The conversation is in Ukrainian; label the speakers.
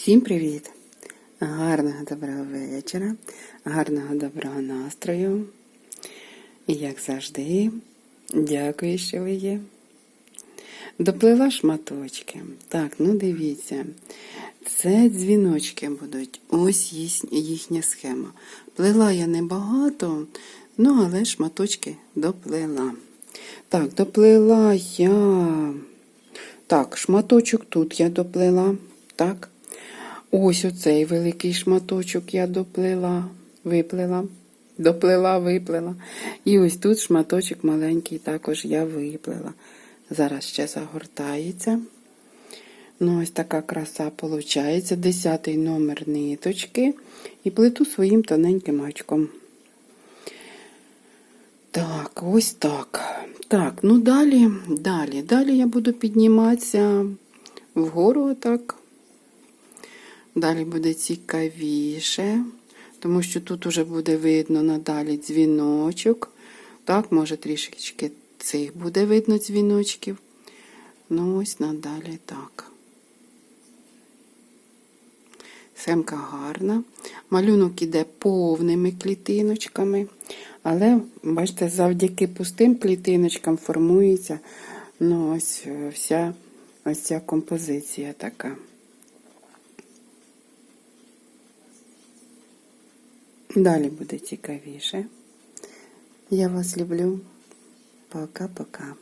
Speaker 1: Всім привіт! Гарного доброго вечора, гарного доброго настрою. І як завжди, дякую, що ви є. Доплила шматочки. Так, ну дивіться. Це дзвіночки будуть. Ось їхня схема. Плела я небагато, ну але шматочки доплела. Так, доплела я. Так, шматочок тут я доплела. Так. Ось оцей великий шматочок я доплела, виплела, доплела, виплела. І ось тут шматочок маленький також я виплела. Зараз ще загортається. Ну, ось така краса виходить. Десятий номер ниточки. І плету своїм тоненьким очком. Так, ось так. Так, ну далі, далі. Далі я буду підніматися вгору отак. Далі буде цікавіше, тому що тут уже буде видно надалі дзвіночок. Так, може трішечки цих буде видно дзвіночків. Ну, ось надалі так. Семка гарна. Малюнок іде повними клітиночками. Але, бачите, завдяки пустим клітиночкам формується ну, ось е, вся ось ця композиція така. Далі буде цікавіше. Я вас люблю. Пока-пока.